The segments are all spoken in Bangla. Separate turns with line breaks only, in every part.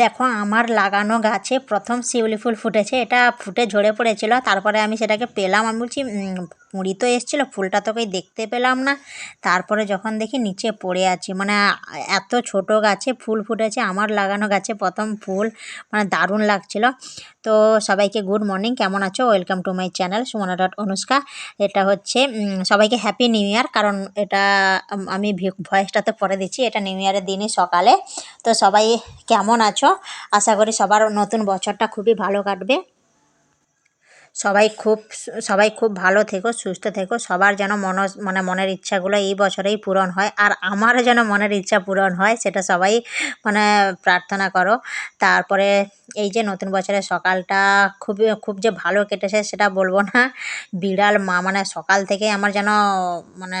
দেখো, আমার লাগানো গাছে প্রথম শিউলি ফুল ফুটেছে। এটা ফুটে ঝরে পড়েছিল, তারপরে আমি সেটাকে পেলাম। আমি বলছি কুঁড়ি তো এসেছিল, ফুলটা তো কই দেখতে পেলাম না। তারপরে যখন দেখি নিচে পড়ে আছে মানে এত ছোট গাছে ফুল ফুটেছে, আমার লাগানো গাছে প্রথম ফুল মানে দারুণ লাগছিল। তো সবাইকে গুড মর্নিং কেমন আছো? Welcome to my channel Sumana dot Anushka এটা হচ্ছে সবাইকে হ্যাপি নিউ ইয়ার কারণ এটা আমি ভয়েসটা তো পরে দিচ্ছি, এটা নিউ ইয়ারের দিনই সকালে। তো সবাই কেমন আছো? আশা করি সবার নতুন বছরটা খুবই ভালো কাটবে। সবাই খুব সবাই খুব ভালো থেকো, সুস্থ থেকো। সবার যেন মন মানে মনের ইচ্ছাগুলো এই বছরেই পূরণ হয়। আর আমারও যেন মনের ইচ্ছা পূরণ হয়, সেটা সবাই মানে প্রার্থনা করো। তারপরে এই যে নতুন বছরের সকালটা খুব খুব যে ভালো কেটেছে, সেটা বলব না। বিড়াল মা মানে সকাল থেকে আমার যেন মানে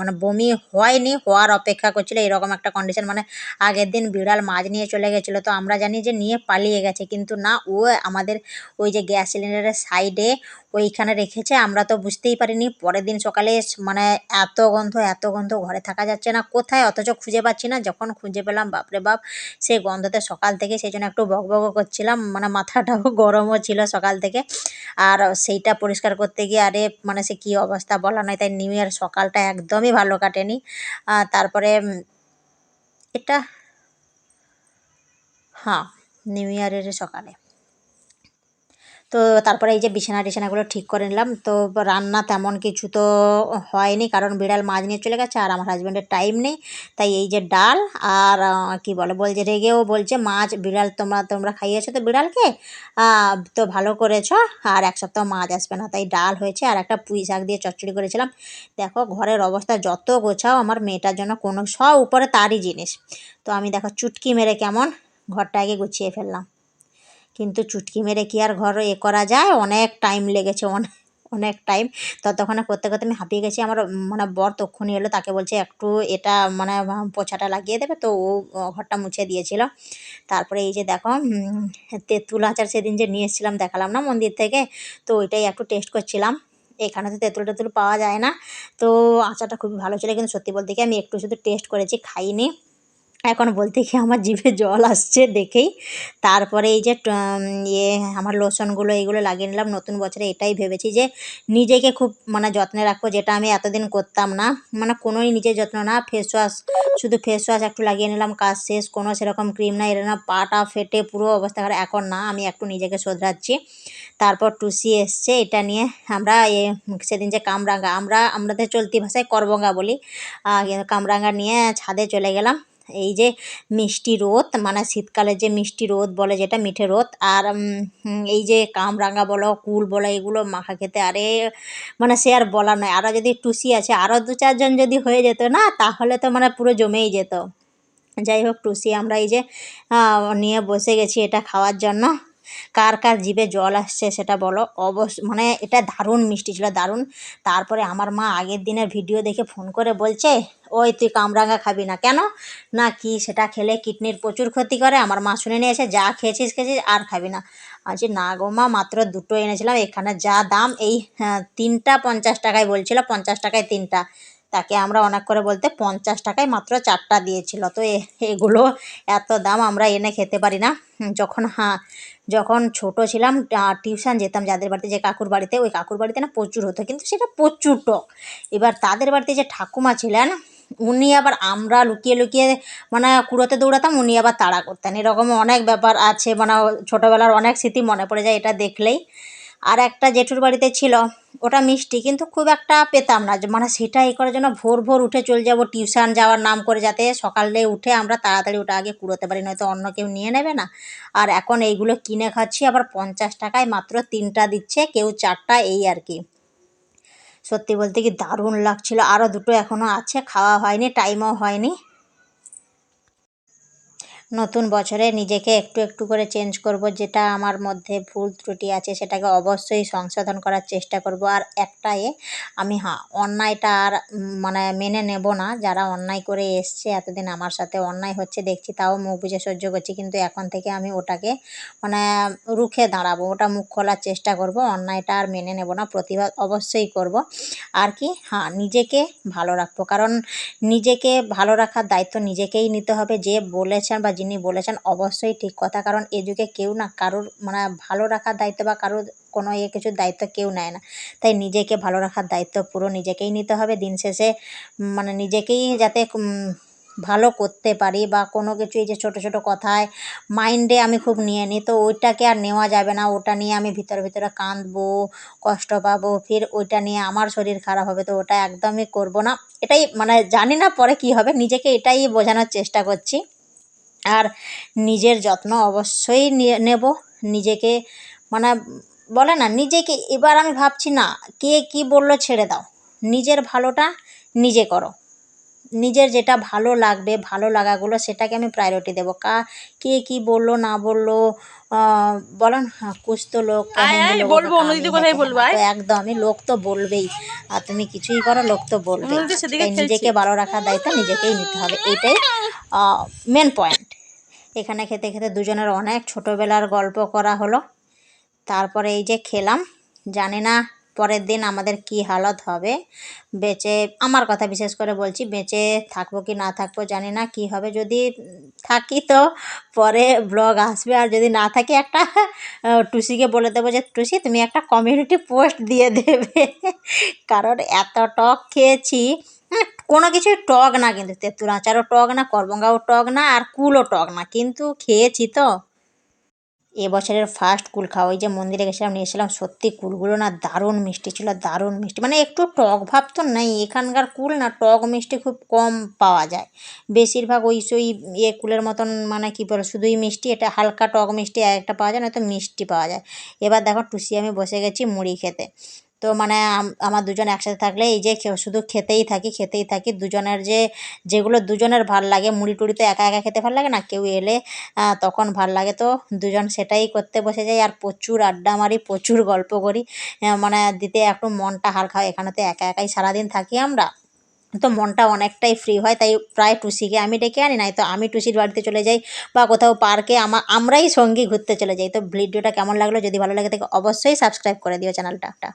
মানে বমি হয়নি, হওয়ার অপেক্ষা করছিল, এরকম একটা কন্ডিশন মানে আগের দিন বিড়াল মাছ নিয়ে চলে গেছিল, তো আমরা জানি যে নিয়ে পালিয়ে গেছে, কিন্তু না, ও আমাদের ওই যে গ্যাস সিলিন্ডারের সাইডে ওইখানে রেখেছে, আমরা তো বুঝতেই পারিনি, পরের দিন সকালে মানে এত গন্ধ এত গন্ধ, ঘরে থাকা যাচ্ছে না, কোথায়, অথচ খুঁজে পাচ্ছি না, যখন খুঁজে পেলাম, বাপরে বাপ, সেই গন্ধতে সকাল থেকে সেই জন্য একটু বকবক করছিলাম মানে মাথাটাও গরমও ছিল সকাল থেকে, আর সেইটা পরিষ্কার করতে গিয়ে, আরে মানে সে কী অবস্থা বলা নয় তাই নিউ ইয়ার সকালটা একদমই ভালো কাটেনি। তারপরে এটা হ্যাঁ নিউ ইয়ারের সকালে। তো তারপরে এই যে বিছানা টিছানাগুলো ঠিক করে নিলাম। তো রান্না তেমন কিছু তো হয়নি, কারণ বিড়াল মাছ নিয়ে চলে গেছে আর আমার হাজব্যান্ডের টাইম নেই। তাই এই যে ডাল আর কি বলে, বলছে রেগেও বলছে, মাছ, বিড়াল তোমরা তোমরা খাইয়েছো তো বিড়ালকে? তো ভালো করেছ, আর এক সপ্তাহ মাছ আসবে না। তাই ডাল হয়েছে আর একটা পুঁই শাক দিয়ে চচ্চড়ি করেছিলাম। দেখো ঘরের অবস্থা যত গোছাও, আমার মেয়েটার জন্য কোনো, সব উপরে তারই জিনিস। তো আমি দেখো চুটকি মেরে কেমন ঘরটা আগে গুছিয়ে ফেললাম। কিন্তু চুটকি মেরে কি আর ঘর এ করা যায়? অনেক টাইম লেগেছে অনেক অনেক টাইম ততক্ষণে করতে করতে আমি হাঁপিয়ে গেছি, আমার মানে বর তক্ষুনি এলো, তাকে বলছে একটু এটা মানে পোছাটা লাগিয়ে দেবে, তো ও ঘরটা মুছে দিয়েছিল। তারপরে এই যে দেখো তেঁতুল আচার সেদিন যে নিয়ে এসেছিলাম, দেখালাম না মন্দির থেকে? তো ওইটাই একটু টেস্ট করছিলাম। এখানে তো তেঁতুল টেতুল পাওয়া যায় না। তো আচারটা খুবই ভালো ছিল, কিন্তু সত্যি বলতে কি আমি একটু শুধু টেস্ট করেছি, খাইনি। এখন বলতে কি আমার জিভে জল আসছে দেখেই। তারপরে এই যে ইয়ে আমার লোশনগুলো এইগুলো লাগিয়ে নিলাম। নতুন বছরে এটাই ভেবেছি যে, নিজেকে খুব মানে যত্নে রাখব, যেটা আমি এতদিন করতাম না। মানে কোনোই নিজের যত্ন না ফেস ওয়াশ শুধু ফেস ওয়াশ একটু লাগিয়ে নিলাম, কাজ শেষ, কোনো সেরকম ক্রিম না এর না পাটা ফেটে পুরো অবস্থা করে এখন না, আমি একটু নিজেকে শোধরাচ্ছি। তারপর টুসি এসছে, এটা নিয়ে আমরা এ, সেদিন যে কামরাঙ্গা, আমরা, আমাদের চলতি ভাষায় করবঙ্গা বলি। কামরাঙ্গা নিয়ে ছাদে চলে গেলাম। এই যে মিষ্টি রোদ মানে শীতকালে যে মিষ্টি রোদ বলে যেটা, মিঠে রোদ, আর এই যে কামরাঙা বলো, কুল বলো, এগুলো মাখা খেতে আরে মানে সে আর বলা নয়। আরও যদি টুসি আছে আরও দু চারজন যদি হয়ে যেত না, তাহলে তো মানে পুরো জমেই যেত। যাই হোক, টুসি, আমরা এই যে নিয়ে বসে গেছি এটা খাওয়ার জন্য। কার কার জিভে জল আসছে সেটা বলো। অবশ্য মানে এটা দারুণ মিষ্টি ছিল দারুণ। তারপরে আমার মা আগের দিনের ভিডিও দেখে ফোন করে বলছে ওই তুই কামরাঙা খাবি না কেন? না কি সেটা খেলে কিডনির প্রচুর ক্ষতি করে? আমার মা শুনে নিয়েছে যা খেয়েছিস খেয়েছিস আর খাবি না। আজ না গো মা মাত্র দুটো এনেছিলাম এখানে যা দাম এই হ্যাঁ, তিনটা পঞ্চাশ টাকায় বলছিল পঞ্চাশ টাকায় তিনটা। তাকে আমরা অনেক করে বলতে পঞ্চাশ টাকায় মাত্র চারটা দিয়েছিল। তো এগুলো এত দাম আমরা এনে খেতে পারি না। যখন হ্যাঁ যখন ছোট ছিলাম টিউশন যেতাম যাদের বাড়িতে যে কাকুর বাড়িতে, ওই কাকুর বাড়িতে না প্রচুর হতো, কিন্তু সেটা প্রচুর টক। এবার তাদের বাড়িতে যে ঠাকুমা ছিলেন, উনি আবার আমরা লুকিয়ে লুকিয়ে মানে কুড়োতে দৌড়াতাম, উনি আবার তাড়া করতেন। এরকম অনেক ব্যাপার আছে মানে ছোটোবেলার অনেক স্মৃতি মনে পড়ে যায় এটা দেখলেই। আর একটা জেঠুর বাড়িতে ছিল ওটা মিষ্টি, কিন্তু খুব একটা পেতাম না। মানে সেটা এই করার জন্য ভোর ভোর উঠে চলে যাব, টিউশন যাওয়ার নাম করে যাতে সকালে উঠে আমরা তাড়াতাড়ি ওটা আগে কুড়োতে পারি, নয়তো অন্য কেউ নিয়ে নেবে না। আর এখন এইগুলো কিনে খাচ্ছি, আবার পঞ্চাশ টাকায় মাত্র তিনটা দিচ্ছে, কেউ চারটা, এই আর কি। সত্যি বলতে কি দারুণ লাগছিল। আরও দুটো এখনও আছে, খাওয়া হয়নি টাইমও হয়নি। নতুন বছরে নিজেকে একটু একটু করে চেঞ্জ করব, যেটা আমার মধ্যে ভুল ত্রুটি আছে সেটাকে অবশ্যই সংশোধন করার চেষ্টা করব। আর একটা এ আমি হ্যাঁ অন্যায়টা আর মানে মেনে নেব না। যারা অন্যায় করে এসছে, এতদিন আমার সাথে অন্যায় হচ্ছে, দেখছি তাও মুখ বুঝে সহ্য করছি, কিন্তু এখন থেকে আমি ওটাকে মানে রুখে দাঁড়াবো, ওটা মুখ খোলার চেষ্টা করব, অন্যায়টা আর মেনে নেব না, প্রতিবাদ অবশ্যই করব। আর কি হ্যাঁ নিজেকে ভালো রাখব, কারণ নিজেকে ভালো রাখার দায়িত্ব নিজেকেই নিতে হবে, যে বলেছেন বা যিনি বলেছেন, অবশ্যই ঠিক কথা। কারণ এ যুগে কেউ না কারোর মানে ভালো রাখার দায়িত্ব বা কারোর কোনো এ কিছুর দায়িত্ব কেউ নেয় না। তাই নিজেকে ভালো রাখার দায়িত্ব পুরো নিজেকেই নিতে হবে। দিন শেষে মানে নিজেকেই যাতে ভালো করতে পারি বা কোনো কিছু এই যে ছোটো ছোটো কথায় মাইন্ডে আমি খুব নিয়ে নিই, তো ওইটাকে আর নেওয়া যাবে না। ওটা নিয়ে আমি ভিতরে ভিতরে কাঁদবো, কষ্ট পাবো, ফির ওইটা নিয়ে আমার শরীর খারাপ হবে, তো ওটা একদমই করব না। এটাই মানে জানি না পরে কি হবে, নিজেকে এটাই বোঝানোর চেষ্টা করছি। আর নিজের যত্ন অবশ্যই নেব। নিজেকে মানে বলে না নিজেকে এবার আমি ভাবছি না কে কী বলল ছেড়ে দাও। নিজের ভালোটা নিজে করো। নিজের যেটা ভালো লাগবে ভালো লাগাগুলো সেটাকে আমি প্রায়োরিটি দেবো। কা কে কি বলল না বলল বলেন হ্যাঁ কুস্ত লোক
বলব বলব
একদমই লোক তো বলবেই। আর তুমি কিছুই করো লোক তো
বলবে
নিজেকে ভালো রাখার দায়িত্ব নিজেকেই নিতে হবে এটাই মেন পয়েন্ট এখানে খেতে খেতে দুজনের অনেক ছোটোবেলার গল্প করা হলো। তারপরে এই যে খেলাম, জানি না পরের দিন আমাদের কি হালত হবে। বেঁচে, আমার কথা বিশেষ করে বলছি, বেঁচে থাকব কি না থাকব জানি না কি হবে। যদি থাকি তো পরে ব্লগ আসবে, আর যদি না থাকি একটা টুসিকে বলে দেবো যে, টুসি, তুমি একটা কমিউনিটি পোস্ট দিয়ে দেবে। কারণ এত টক খেয়েছি। কোনো কিছুই টক না কিন্তু তেঁতুল আচারও টক না করবঙ্গাও টক না, আর কুলও টক না। কিন্তু খেয়েছি তো। এবছরের ফার্স্ট কুল খাওয়া। ওই যে মন্দিরে গেছিলাম, নিয়ে নিয়েছিলাম সত্যি কুলগুলো না দারুণ মিষ্টি ছিল, দারুণ মিষ্টি। মানে একটু টক ভাব তো নেই। এখানকার কুল না, টক মিষ্টি খুব কম পাওয়া যায়। বেশিরভাগ ওই সই ইয়ে কুলের মতন মানে কী বলে, শুধুই মিষ্টি। এটা হালকা টক মিষ্টি একটা পাওয়া যায়, নয়তো মিষ্টি পাওয়া যায়। এবার দেখো টুসি আমি বসে গেছি মুড়ি খেতে। তো মানে আমার দুজন একসাথে থাকলে এই যে শুধু খেতেই থাকি খেতেই থাকি। দুজনের যে, যেগুলো দুজনের ভালো লাগে, মুড়ি টুড়ি তো একা একা খেতে ভালো লাগে না? কেউ এলে তখন ভালো লাগে। তো দুজন সেটাই করতে বসে যাই আর প্রচুর আড্ডা মারি, প্রচুর গল্প করি। মানে দিতে একটু মনটা হালকা হয়। এখানে তো একা একাই সারাদিন থাকি আমরা। তো মনটা অনেকটাই ফ্রি হয়, তাই প্রায় টুসিকে আমি ডেকে আনি নাই। তো আমি টুসির বাড়িতে চলে যাই বা কোথাও পার্কে আমা, আমরাই সঙ্গী ঘুরতে চলে যাই। তো ভিডিওটা কেমন লাগল? যদি ভালো লাগে থাকে অবশ্যই সাবস্ক্রাইব করে দিও চ্যানেলটা।